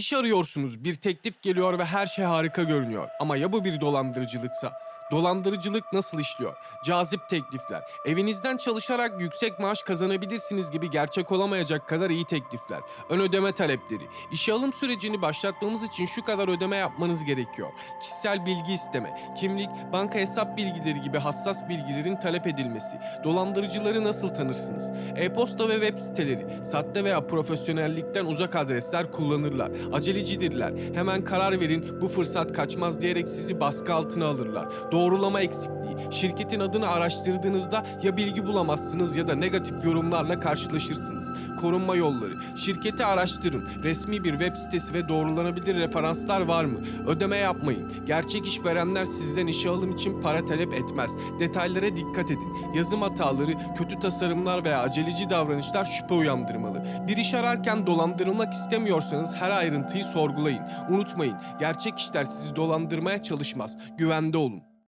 İş arıyorsunuz, bir teklif geliyor ve her şey harika görünüyor. Ama ya bu bir dolandırıcılıksa? Dolandırıcılık nasıl işliyor? Cazip teklifler, evinizden çalışarak yüksek maaş kazanabilirsiniz gibi gerçek olamayacak kadar iyi teklifler, ön ödeme talepleri, işe alım sürecini başlatmamız için şu kadar ödeme yapmanız gerekiyor. Kişisel bilgi isteme, kimlik, banka hesap bilgileri gibi hassas bilgilerin talep edilmesi, dolandırıcıları nasıl tanırsınız? E-posta ve web siteleri, sahte veya profesyonellikten uzak adresler kullanırlar. Acelecidirler. Hemen karar verin, bu fırsat kaçmaz diyerek sizi baskı altına alırlar. Doğrulama eksikliği. Şirketin adını araştırdığınızda ya bilgi bulamazsınız ya da negatif yorumlarla karşılaşırsınız. Korunma yolları. Şirketi araştırın. Resmi bir web sitesi ve doğrulanabilir referanslar var mı? Ödeme yapmayın. Gerçek işverenler sizden işe alım için para talep etmez. Detaylara dikkat edin. Yazım hataları, kötü tasarımlar veya aceleci davranışlar şüphe uyandırmalı. Bir iş ararken dolandırılmak istemiyorsanız her ayrıntıyı sorgulayın. Unutmayın, gerçek işler sizi dolandırmaya çalışmaz. Güvende olun.